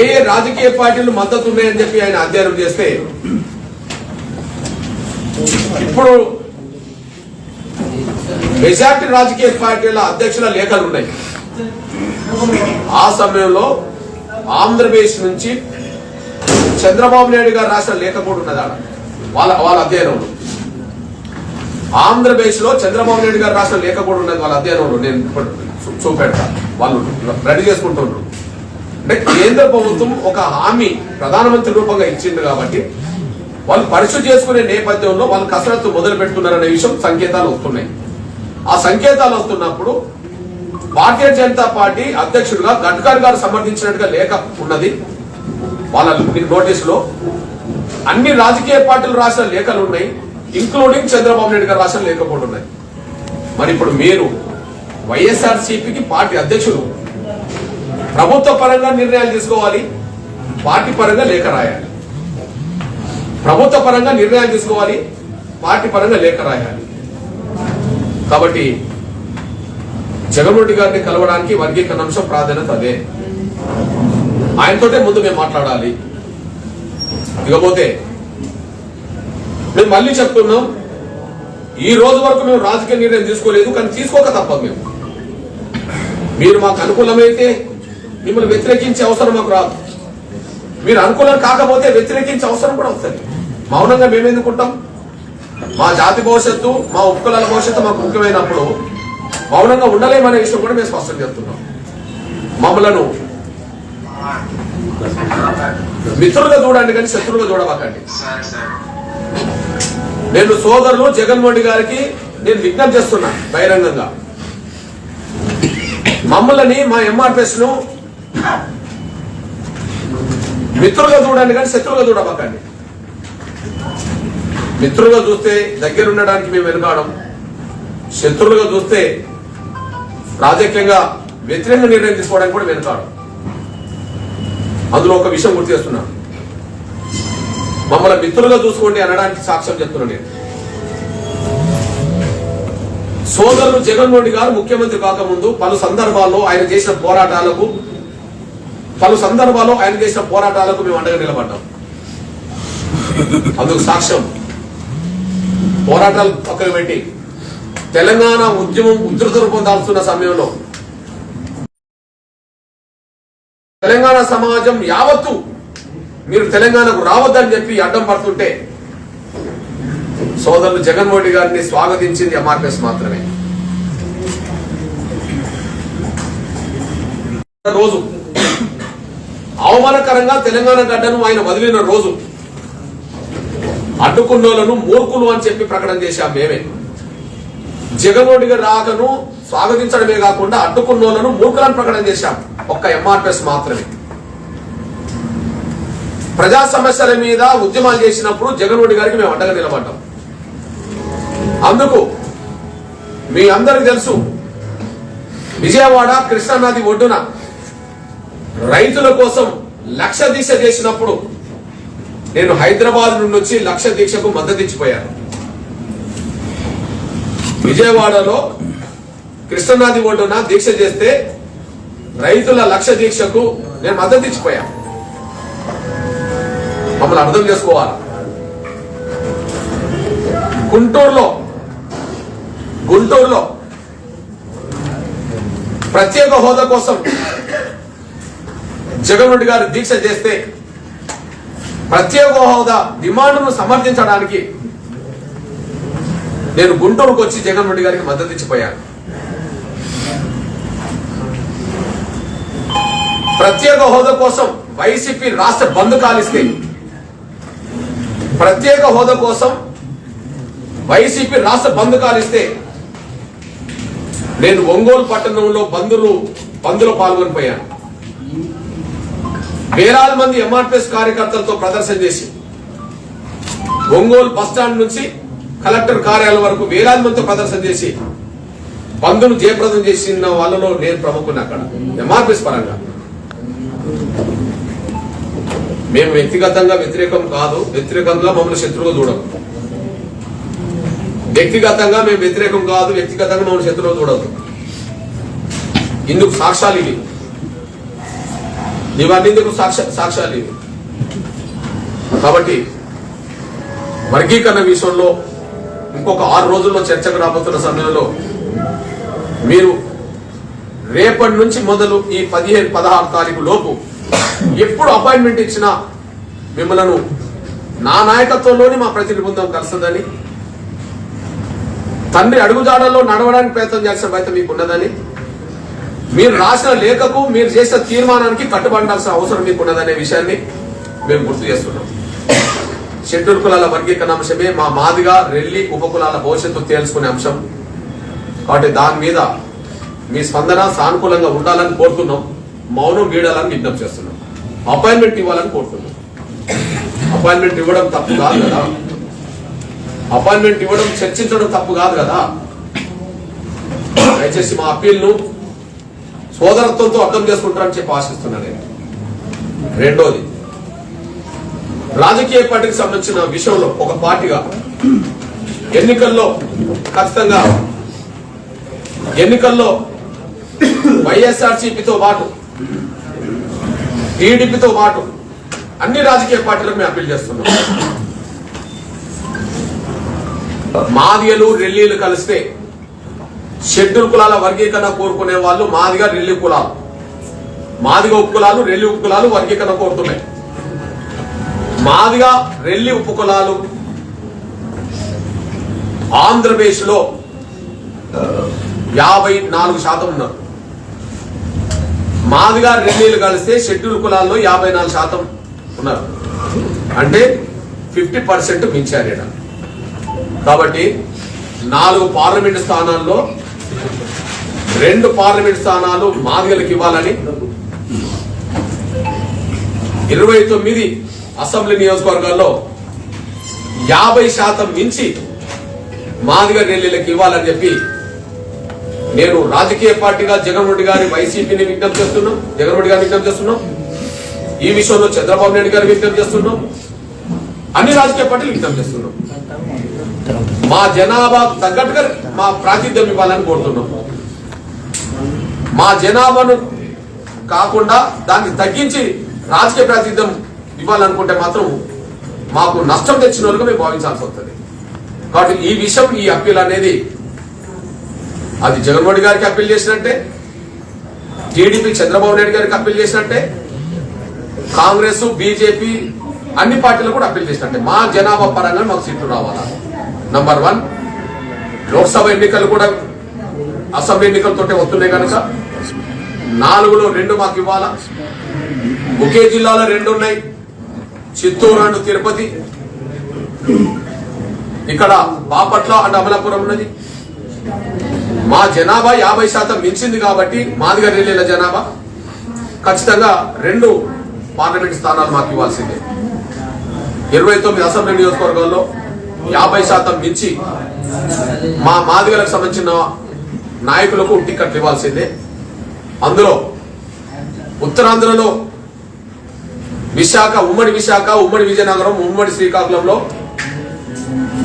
ఏ ఏ రాజకీయ పార్టీలు మద్దతు ఉన్నాయని చెప్పి ఆయన అధ్యయనం చేస్తే ఇప్పుడు మెజార్టీ రాజకీయ పార్టీల అధ్యక్షుల లేఖలు ఉన్నాయి. ఆ సమయంలో ఆంధ్రప్రదేశ్ నుంచి చంద్రబాబు నాయుడు గారు రాసిన లేఖ కూడా ఉన్నది ఆడ వాళ్ళ వాళ్ళ అధ్యయనంలో. ఆంధ్రప్రదేశ్లో చంద్రబాబు నాయుడు గారు రాసిన లేఖ కూడా ఉన్నది వాళ్ళ అధ్యయనంలో. నేను చూపెడతా. వాళ్ళు రెడీ చేసుకుంటున్నారు. అంటే కేంద్ర ప్రభుత్వం ఒక హామీ ప్రధానమంత్రి రూపంగా ఇచ్చింది కాబట్టి వాళ్ళు పరిస్థితి చేసుకునే నేపథ్యంలో వాళ్ళు కసరత్తు మొదలు పెడుతున్నారనే విషయం సంకేతాలు వస్తున్నాయి. ఆ సంకేతాలు వస్తున్నప్పుడు భారతీయ జనతా పార్టీ అధ్యక్షుడిగా గడ్కర్ గారు సమర్థించినట్టుగా లేఖ ఉన్నది. వాళ్ళ నోటీసులో అన్ని రాజకీయ పార్టీలు రాసిన లేఖలు ఉన్నాయి ఇంక్లూడింగ్ చంద్రబాబు నాయుడు గారు రాసిన లేఖ కూడా ఉన్నాయి. మరి ఇప్పుడు మీరు వైఎస్ఆర్ సిపికి పార్టీ అధ్యక్షుడు ప్రభుత్వ పరంగా నిర్ణయాలు తీసుకోవాలి పార్టీ పరంగా లేఖ రాయాలి. ప్రభుత్వ పరంగా నిర్ణయాలు తీసుకోవాలి పార్టీ పరంగా లేఖ రాయాలి. కాబట్టి జగన్మోహన్ రెడ్డి గారిని కలవడానికి వర్గీకరణ అంశం ప్రాధాన్యత అదే. ఆయనతోటే ముందు మేము మాట్లాడాలి. ఇకపోతే మేము మళ్ళీ చెప్తున్నాం ఈ రోజు వరకు మేము రాజకీయ నిర్ణయం తీసుకోలేదు కానీ తీసుకోక తప్పదు మేము. మీరు మాకు అనుకూలమైతే మిమ్మల్ని వ్యతిరేకించే అవసరం మాకు రాదు. మీరు అనుకూలం కాకపోతే వ్యతిరేకించే అవసరం కూడా వస్తుంది. మౌనంగా మేమెందుకుంటాం మా జాతి భవిష్యత్తు మా ఉపకులాల భవిష్యత్తు మాకు ముఖ్యమైనప్పుడు మౌనంగా ఉండలేమనే విషయం కూడా మేము స్పష్టం చేస్తున్నాం. మమ్మలను మిత్రులుగా చూడండి కానీ శత్రువులుగా చూడబాకండి నేను సోదరులు జగన్మోహన్ గారికి నేను విజ్ఞప్తి చేస్తున్నా బహిరంగంగా. మమ్మల్ని మా ఎంఆర్పిఎస్ను మిత్రులుగా చూడండి కానీ శత్రువుగా చూడబాకండి మిత్రులుగా చూస్తే దగ్గర ఉండడానికి మేము వెనుకాడం. శత్రువులుగా చూస్తే రాజకీయంగా వ్యతిరేక నిర్ణయం తీసుకోవడానికి కూడా వెనుకాడం. అందులో ఒక విషయం గుర్తు చేస్తున్నాను మమ్మల్ని మిత్రులుగా చూసుకోండి అనడానికి సాక్ష్యం చెప్తున్నాను నేను. సోదరులు జగన్మోహన్ గారు ముఖ్యమంత్రి కాకముందు పలు సందర్భాల్లో ఆయన చేసిన పోరాటాలకు పలు సందర్భాల్లో ఆయన చేసిన పోరాటాలకు మేము అండగా నిలబడ్డాం. అందుకు సాక్ష్యం పోరాటాలు పక్కన పెట్టి తెలంగాణ ఉద్యమం ఉధృత రూపం దాల్చున్న సమయంలో తెలంగాణ సమాజం యావత్తు మీరు తెలంగాణకు రావద్దని చెప్పి అడ్డం పడుతుంటే సోదరులు జగన్మోహన్ రెడ్డి గారిని స్వాగతించింది ఎంఆర్ఎస్ మాత్రమే. రోజు అవమానకరంగా తెలంగాణ గడ్డను ఆయన వదిలిన రోజు అడ్డుకున్నోళ్ళను మూర్ఖులు అని చెప్పి ప్రకటన చేశాం మేమే. జగన్మోహన్ రాకను స్వాగతించడమే కాకుండా అడ్డుకున్నోళ్ళను మూర్ఖులను ప్రకటన చేశాం. ఒక్క ఎంఆర్పిఎస్ మాత్రమే. ప్రజా సమస్యల మీద ఉద్యమాలు చేసినప్పుడు జగన్మోహన్ రెడ్డి గారికి మేము అండగా నిలబడ్డాం. అందుకు మీ అందరికి తెలుసు విజయవాడ కృష్ణానది ఒడ్డున రైతుల కోసం లక్ష దీక్ష చేసినప్పుడు నేను హైదరాబాద్ నుండి వచ్చి లక్ష దీక్షకు మద్దతిచ్చిపోయాను విజయవాడలో కృష్ణానది ఒడ్డున దీక్ష చేస్తే రైతుల లక్ష దీక్షకు నేను మద్దతిచ్చిపోయా మమ్మల్ని అర్థం చేసుకోవాలి. గుంటూరులో గుంటూరులో ప్రత్యేక హోదా కోసం జగన్ రెడ్డి గారు దీక్ష చేస్తే ప్రత్యేక హోదా డిమాండ్ను సమర్థించడానికి నేను గుంటూరుకు వచ్చి జగన్ రెడ్డి గారికి మద్దతు ఇచ్చిపోయాను ప్రత్యేక హోదా కోసం వైసీపీ రాష్ట్ర బంద్ కాలిస్తే ప్రత్యేక హోదా కోసం వైసీపీ రాష్ట్ర బంద్ కాలిస్తే నేను ఒంగోలు పట్టణంలో బంధులు బంధులో పాల్గొనిపోయాను. వేలాది మంది ఎంఆర్పిఎస్ కార్యకర్తలతో ప్రదర్శన చేసి ఒంగోలు బస్టాండ్ నుంచి కలెక్టర్ కార్యాలయం వరకు వేలాది మందితో ప్రదర్శన చేసి బంధును జయప్రదం చేసిన వాళ్ళలో నేను ప్రముఖుని అక్కడ ఎంఆర్పిఎస్ పరంగా. మేము వ్యక్తిగతంగా వ్యతిరేకం కాదు వ్యతిరేకంగా మమ్మల్ని శత్రువుగా చూడము. వ్యక్తిగతంగా మేము వ్యతిరేకం కాదు వ్యక్తిగతంగా మమ్మల్ని శత్రువుగా చూడదు ఇందుకు సాక్ష్యాలు ఇవి. ఇవన్నీ సాక్ష సాక్ష్య సాక్ష్యాలు ఇవి కాబట్టి వర్గీకరణ విషయంలో ఇంకొక ఆరు రోజుల్లో చర్చకు రాబోతున్న సమయంలో మీరు రేపటి నుంచి మొదలు ఈ పదిహేను పదహారు తారీఖు లోపు ఎప్పుడు అపాయింట్మెంట్ ఇచ్చినా మిమ్మలను నా నాయకత్వంలోని మా ప్రతినిధి బృందం కలుస్తుందని తండ్రి అడుగుజాడల్లో నడవడానికి ప్రయత్నం చేసిన బాధ్యత మీకు ఉన్నదని మీరు రాసిన లేఖకు మీరు చేసిన తీర్మానానికి కట్టుబడాల్సిన అవసరం మీకు ఉన్నదనే విషయాన్ని మేము గుర్తు చేస్తున్నాం. షెడ్యూల్ కులాల వర్గీకరణ అంశమే మా మాదిగా రెల్లి ఉపకులాల భవిష్యత్తు తేల్చుకునే అంశం. కాబట్టి దాని మీద మీ స్పందన సానుకూలంగా ఉండాలని కోరుతున్నాం. మౌనం వీడాలని విజ్ఞప్తి చేస్తున్నాం. అపాయింట్మెంట్ ఇవ్వాలని కోరుతున్నాం. అపాయింట్మెంట్ ఇవ్వడం తప్పు కాదు కదా. అపాయింట్మెంట్ ఇవ్వడం చర్చించడం తప్పు కాదు కదా. దయచేసి మా అప్పీల్ను సోదరత్వంతో అర్థం చేసుకుంటారని చెప్పి ఆశిస్తున్నాను నేను. రెండోది రాజకీయ పార్టీకి సంబంధించిన విషయంలో ఒక పార్టీగా ఎన్నికల్లో ఖచ్చితంగా ఎన్నికల్లో వైఎస్ఆర్సీపీతో పాటు టీడీపీతో పాటు అన్ని రాజకీయ పార్టీలకు మేము అప్పీల్ చేస్తున్నాం. మాదిగలు రెల్లీలు కలిస్తే షెడ్యూల్ కులాల వర్గీకరణ కోరుకునే వాళ్ళు మాదిగా రెల్లి కులాలు. మాదిగ ఉపకులాలు రెల్లి ఉపకులాలు వర్గీకరణ కోరుతున్నాయి. మాదిగా రెల్లి ఉపకులాలు ఆంధ్రప్రదేశ్లో యాభై నాలుగు శాతం ఉన్నారు. మాదిగా రెల్లీలు కలిస్తే షెడ్యూల్ కులాల్లో యాభై నాలుగు శాతం ఉన్నారు. అంటే ఫిఫ్టీ పర్సెంట్ మించారు కాబట్టి నాలుగు పార్లమెంటు స్థానాల్లో రెండు పార్లమెంట్ స్థానాలు మాదిగలకు ఇవ్వాలని. ఇరవై తొమ్మిది అసెంబ్లీ నియోజకవర్గాల్లో యాభై శాతం మించి మాదిగ రెల్లీలకు ఇవ్వాలని చెప్పి నేను రాజకీయ పార్టీగా జగన్ రెడ్డి గారి వైసీపీని విజ్ఞప్తి చేస్తున్నాం. జగన్ రెడ్డి గారిని విజ్ఞప్తి చేస్తున్నాం. ఈ విషయంలో చంద్రబాబు నాయుడు గారిని విజ్ఞప్తి చేస్తున్నాం. అన్ని రాజకీయ పార్టీలు విజ్ఞప్తి చేస్తున్నాం. మా జనాభా తగ్గట్టుగా మా ప్రాతిధ్యం ఇవ్వాలని కోరుతున్నాం. మా జనాభాను కాకుండా దాన్ని తగ్గించి రాజకీయ ప్రాతినిధ్యం ఇవ్వాలనుకుంటే మాత్రం మాకు నష్టం తెచ్చిన వాళ్ళుగా మేము భావించాల్సి వస్తుంది. కాబట్టి ఈ విషయం ఈ అప్పీల్ అనేది అది జగన్మోహన్ గారికి అప్పీల్ చేసినట్టే టీడీపీ చంద్రబాబు నాయుడు గారికి అప్పీల్ చేసినట్టే కాంగ్రెస్ బీజేపీ అన్ని పార్టీలు కూడా అప్పీల్ చేసినట్టే. మా జనాభా పరంగా మాకు సీట్లు రావాలా? నంబర్ వన్ లోక్సభ ఎన్నికలు కూడా అసెంబ్లీ ఎన్నికలతోటే వస్తున్నాయి కనుక నాలుగులో రెండు మాకు ఇవ్వాలా? ఒకే జిల్లాలో రెండు ఉన్నాయి చిత్తూరు అండ్ తిరుపతి. ఇక్కడ బాపట్ల అండ్ అమలాపురం ఉన్నది. మా జనాభా యాభై శాతం మించింది కాబట్టి మాదిగారి రెల్లీల జనాభా. ఖచ్చితంగా రెండు పార్లమెంట్ స్థానాలు మాకు ఇవ్వాల్సిందే. ఇరవై తొమ్మిది అసెంబ్లీ నియోజకవర్గాల్లో యాభై శాతం మించి మా మాదిగలకు సంబంధించిన నాయకులకు టికెట్లు ఇవ్వాల్సిందే. అందులో ఉత్తరాంధ్రలో విశాఖ ఉమ్మడి విశాఖ ఉమ్మడి విజయనగరం ఉమ్మడి శ్రీకాకుళంలో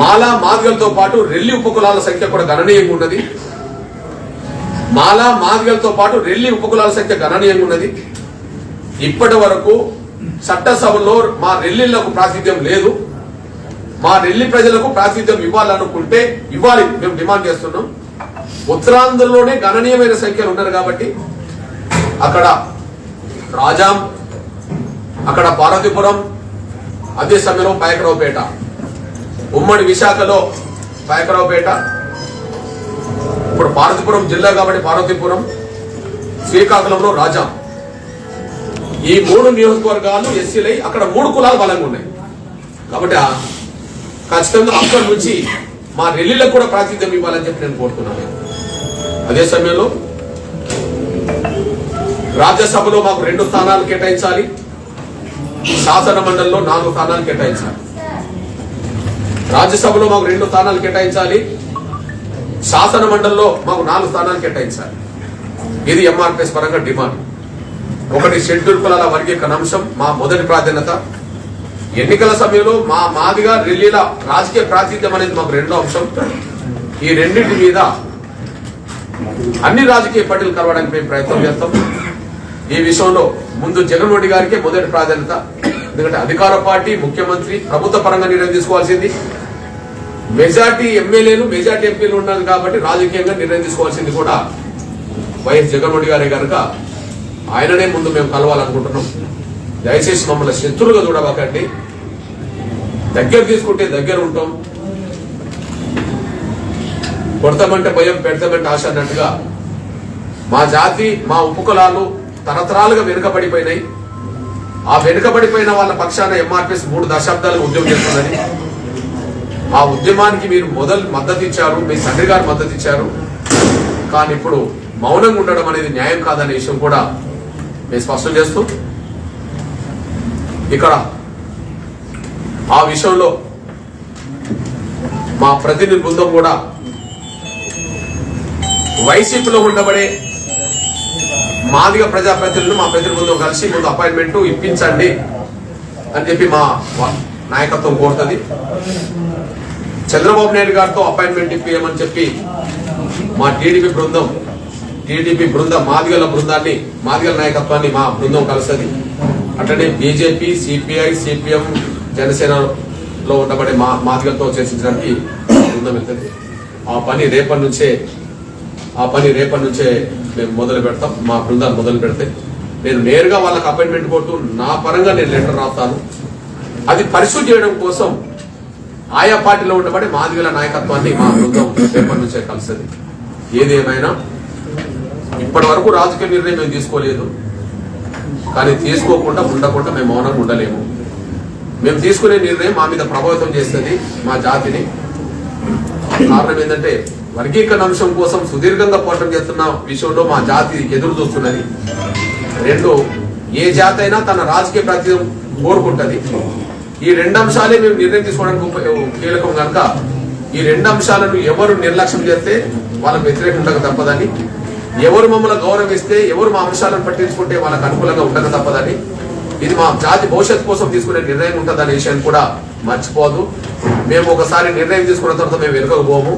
మాలా మాదిగలతో పాటు రెల్లి ఉపకులాల సంఖ్య కూడా గణనీయంగా ఉన్నది. మాలా మాదిగలతో పాటు రెల్లి ఉపకులాల సంఖ్య గణనీయంగా ఉన్నది. ఇప్పటి వరకు చట్టసభలో మా రెల్లిళ్ళకు ప్రాతినిధ్యం లేదు. మా రెల్లి ప్రజలకు ప్రాతినిధ్యం ఇవ్వాలనుకుంటే ఇవ్వాలి మేము డిమాండ్ చేస్తున్నాం. ఉత్తరాంధ్రలోనే గణనీయమైన సంఖ్యలు ఉన్నారు కాబట్టి అక్కడ రాజాం అక్కడ పార్వతీపురం అదే సమయంలో పాయకరావుపేట. ఉమ్మడి విశాఖలో పాయకరావుపేట. ఇప్పుడు పార్వతీపురం జిల్లా కాబట్టి పార్వతీపురం శ్రీకాకుళంలో రాజాం. ఈ మూడు నియోజకవర్గాలు ఎస్సీలై అక్కడ మూడు కులాలు బలంగా ఉన్నాయి. కాబట్టి ఖచ్చితంగా అక్కడి నుంచి మా రెల్లిలకు కూడా ప్రాతినిధ్యం ఇవ్వాలని చెప్పి నేను కోరుతున్నాను. అదే సమయంలో రాజ్యసభలో మాకు రెండు స్థానాలు కేటాయించాలి. శాసన మండలిలో నాలుగు స్థానాలు కేటాయించాలి. రాజ్యసభలో మాకు రెండు స్థానాలు కేటాయించాలి. శాసన మండలిలో మాకు నాలుగు స్థానాలు కేటాయించాలి. ఇది ఎంఆర్పిఎస్ పరంగా డిమాండ్. ఒకటి షెడ్యూల్ కులాల వర్గీకరణ అంశం మా మొదటి ప్రాధాన్యత. ఎన్నికల సమయంలో మా మాదిగా ఢిల్లీల రాజకీయ ప్రాతినిధ్యం అనేది మాకు రెండో అంశం. ఈ రెండింటి మీద అన్ని రాజకీయ పార్టీలు కలవడానికి మేము ప్రయత్నం చేస్తాం. ఈ విషయంలో ముందు జగన్మోహన్ రెడ్డి గారికి మొదటి ప్రాధాన్యత. ఎందుకంటే అధికార పార్టీ ముఖ్యమంత్రి ప్రభుత్వ పరంగా నిర్ణయం తీసుకోవాల్సింది. మెజార్టీ ఎమ్మెల్యేలు మెజార్టీ ఎంపీలు ఉన్నారు కాబట్టి రాజకీయంగా నిర్ణయం తీసుకోవాల్సింది కూడా వైఎస్ జగన్మోహన్ రెడ్డి గారే కనుక ఆయననే ముందు మేము కలవాలనుకుంటున్నాం. దయచేసి మమ్మల్ని శత్రువుగా చూడబాకండి. దగ్గర తీసుకుంటే దగ్గర ఉంటాం. కొడతామంటే భయం పెడతామంటే ఆశ అన్నట్టుగా మా జాతి మా ఉపకులాలు తరతరాలుగా వెనుకబడిపోయినాయి. ఆ వెనుకబడిపోయిన వాళ్ళ పక్షాన ఎంఆర్పిఎస్ మూడు దశాబ్దాలు ఉద్యమం చేస్తుందని ఆ ఉద్యమానికి మీరు మొదలు మద్దతు ఇచ్చారు మీ తండ్రి గారు మద్దతు ఇచ్చారు. కానీ ఇప్పుడు మౌనంగా ఉండడం అనేది న్యాయం కాదనే విషయం కూడా మేము స్పష్టం చేస్తూ ఇక్కడ ఆ విషయంలో మా ప్రతినిధి బృందం కూడా వైసీపీలో ఉండబడే మాదిగ ప్రజాప్రతినిధులు మా ప్రజల బృందం కలిసి ముందు అపాయింట్మెంట్ ఇప్పించండి అని చెప్పి మా నాయకత్వం కోరుతుంది. చంద్రబాబు నాయుడు గారితో అపాయింట్మెంట్ ఇప్పించమని చెప్పి మా టీడీపీ బృందం టీడీపీ బృందం మాదిగల బృందాన్ని మాదిగల నాయకత్వాన్ని మా బృందం కలుస్తుంది. అట్లనే బీజేపీ సిపిఐ సిపిఎం జనసేనలో ఉండబడే మా మాదిగలతో చర్చించడానికి బృందం వెళ్తుంది. ఆ పని రేపటి నుంచే ఆ పని రేపటి నుంచే మేము మొదలు పెడతాం మా బృందాలు మొదలు పెడితే. నేను నేరుగా వాళ్ళకి అపాయింట్మెంట్ కొట్టు నా పరంగా నేను లెటర్ రాస్తాను. అది పరిశుద్ధి చేయడం కోసం ఆయా పార్టీలో ఉండబడి మాదిగల నాయకత్వాన్ని మా బృందం రేపటి నుంచే కలిసింది. ఏదేమైనా ఇప్పటి వరకు రాజకీయ నిర్ణయం మేము తీసుకోలేదు. కానీ తీసుకోకుండా ఉండకుండా మేము మౌనంగా ఉండలేము. మేము తీసుకునే నిర్ణయం మా మీద ప్రభావితం చేస్తుంది మా జాతిని. కారణం ఏంటంటే వర్గీకరణ అంశం కోసం సుదీర్ఘంగా పోరాటం చేస్తున్న విషయంలో మా జాతి ఎదురు చూస్తున్నది. రెండు ఏ జాతి అయినా తన రాజకీయ ప్రాతినిధ్యం కోరుకుంటది. ఈ రెండు అంశాలే మేము నిర్ణయం తీసుకోవడానికి కీలకం కనుక ఈ రెండు అంశాలను ఎవరు నిర్లక్ష్యం చేస్తే వాళ్ళకు వ్యతిరేకం ఉండక తప్పదని ఎవరు మమ్మల్ని గౌరవిస్తే ఎవరు మా అంశాలను పట్టించుకుంటే వాళ్ళకు అనుకూలంగా ఉండక తప్పదని ఇది మా జాతి భవిష్యత్తు కోసం తీసుకునే నిర్ణయం ఉంటుందనే విషయాన్ని కూడా మర్చిపోదు మేము ఒకసారి నిర్ణయం తీసుకున్న తర్వాత మేము వెనుకపోము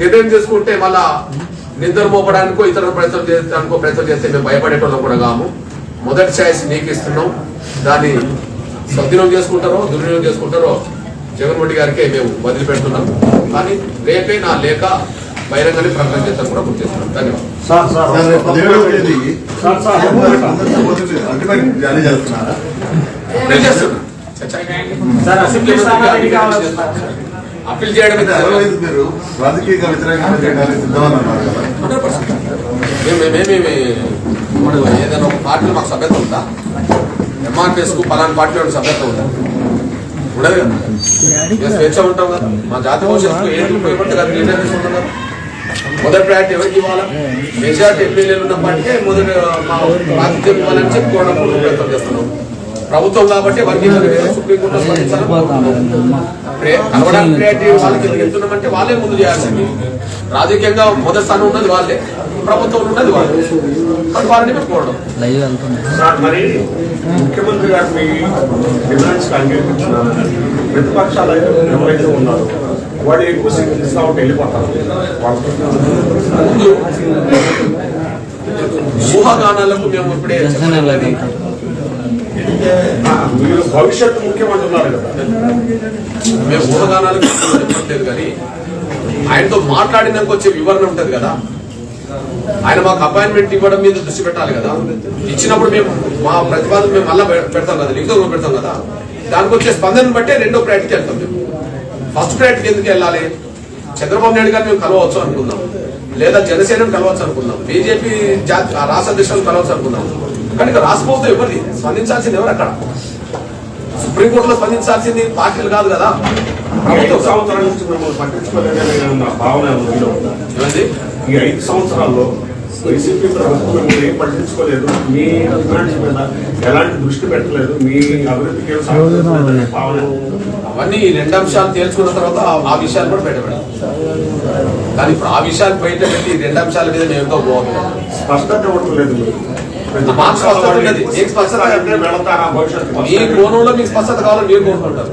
నిర్ణయం తీసుకుంటే మళ్ళా నిద్ర మోపడానికో ఇతర ప్రయత్నం చేయడానికో ప్రయత్నం చేస్తే మేము భయపడేటోళ్ళం కూడా కాము మొదటి ఛాయిస్ నీకు ఇస్తున్నాం దాన్ని సద్వినియోగం చేసుకుంటారో దుర్వినియోగం చేసుకుంటారో జగన్మోహన్ రెడ్డి గారికే మేము వదిలిపెడుతున్నాం కానీ రేపే నా లేఖ బహిరంగానే ప్రకటన చేస్తాను కూడా గుర్తు చేస్తున్నాం ధన్యవాదాలు చేస్తున్నా అప్పీల్ చేయడం మీరు రాజకీయంగా వ్యతిరేకంగా చేయడానికి సిద్ధమని అన్నారు కదా. Hundred percent. మేము మేమేమి ఇప్పుడు ఏదైనా ఒక పార్టీలో మాకు సభ్యత ఉందా? ఎంఆర్పిఎస్కు పలానా పార్టీలో సభ్యత ఉందా? ఉండదు కదా. మేము స్వేచ్ఛ ఉంటాం కదా. మా జాతి భవిష్యత్తు ఏది ఉపయోగపడితే కదా నిర్ణయం తీసుకుంటాం కదా. మొదటి ప్రయారిటీ ఎవరికి ఇవ్వాలా? మెజార్టీ ఎమ్మెల్యేలు ఉన్న పార్టీకే మొదటి మా ప్రాతిథ్యం ఇవ్వాలని చెప్పుకోవడం ప్రయత్నం చేస్తున్నాం. ప్రభుత్వం కాబట్టి వర్గీకరణ కలవడానికి వాళ్ళకి వెళ్తున్నామంటే వాళ్ళే ముందు చేయాల్సింది. రాజకీయంగా మొదటి స్థానం ఉన్నది వాళ్ళే ప్రభుత్వం ఉన్నది వాళ్ళే. వాళ్ళని మరి ముఖ్యమంత్రి గారు మీ డిమాండ్స్ అంగీకరించినారు. ప్రతిపక్షాలు ఎవరైతే ఉన్నారో వాళ్ళు ఎక్కువ సీట్లు ఇస్తా ఉంటే వెళ్ళిపోతారు. ఊహాగానాలకు మేము ఇప్పుడే మీరు భవిష్యత్తు ముఖ్యమంటున్నారు కదా. మేము ఊహాగానాలకు చెప్పట్లేదు కానీ ఆయనతో మాట్లాడినాక వచ్చే వివరణ ఉంటది కదా. ఆయన మాకు అపాయింట్మెంట్ ఇవ్వడం మీద దృష్టి పెట్టాలి కదా. ఇచ్చినప్పుడు మేము మా ప్రతిపాదన మేము మళ్ళీ పెడతాం కదా లిఖితంలో పెడతాం కదా. దానికి వచ్చే స్పందన బట్టే రెండో ప్రయారిటీకి వెళ్తాం మేము. ఫస్ట్ ప్రయారిటీకి ఎందుకు వెళ్ళాలి? చంద్రబాబు నాయుడు గారిని మేము కలవచ్చు అనుకుందాం లేదా జనసేనను కలవచ్చు అనుకుందాం బీజేపీ జాతి రాష్ట్ర అధ్యక్షులను కలవచ్చు అనుకుందాం కానీ ప్రభుత్వం ఎవరిది? స్పందించాల్సింది ఎవరు అక్కడ? సుప్రీంకోర్టులో స్పందించాల్సింది పార్టీలు కాదు కదా. ఐదు ప్రభుత్వం సంవత్సరాల నుంచి మిమ్మల్ని పట్టించుకోలేదని భావన? ఏమండి? ఈ ఐదు సంవత్సరాల్లో వైసీపీ ప్రభుత్వం మిమ్మల్ని ఏం పట్టించుకోలేదు మీ డిమాండ్స్ మీద ఎలాంటి దృష్టి పెట్టలేదు మీ అభివృద్ధికి ఏం భావన అవన్నీ ఈ రెండు అంశాలు తేల్చుకున్న తర్వాత ఆ- విషయాలు కూడా బయటపడాలి. కానీ ఇప్పుడు ఆ విషయాలు బయట పెట్టి ఈ రెండు అంశాల మీద మేము ఎంతో బాగుంది స్పష్టత ఇవ్వటం లేదు మీరు. మాకు స్పష్టత ఉన్నది. మీకు స్పష్టత మీ కోణంలో మీకు స్పష్టత కావాలని మీరు కోరుకుంటారు.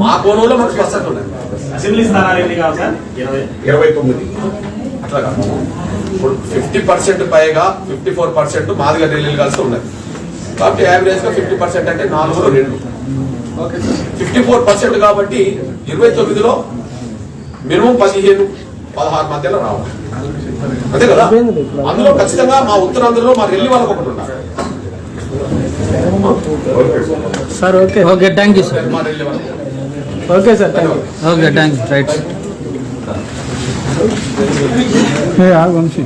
మా కోణంలో మాకు స్పష్టత ఉన్నది. అసెంబ్లీ స్థానాలు ఎన్ని కావాలి సార్? ఇరవై. ఇరవై తొమ్మిది. అట్లా కాదు. ఇప్పుడు ఫిఫ్టీ పర్సెంట్ పైగా ఫిఫ్టీ ఫోర్ పర్సెంట్ మాదిగా ఢిల్లీలు కలిసి ఉన్నది. కాబట్టి యావరేజ్గా ఫిఫ్టీ పర్సెంట్ అంటే నాలుగులో రెండు. ఫిఫ్టీ ఫోర్ పర్సెంట్ కాబట్టి ఇరవై తొమ్మిదిలో మినిమం పదిహేను. పదహారు మధ్యలో రావాలి అంతే కదా? అందులో ఖచ్చితంగా మా ఉత్తరాంధ్రలో మా రెల్లి వాళ్ళకి ఒకటి ఉండాలి. Sir okay. Okay thank you sir. Okay sir thank okay thank you. Right you Vamshi.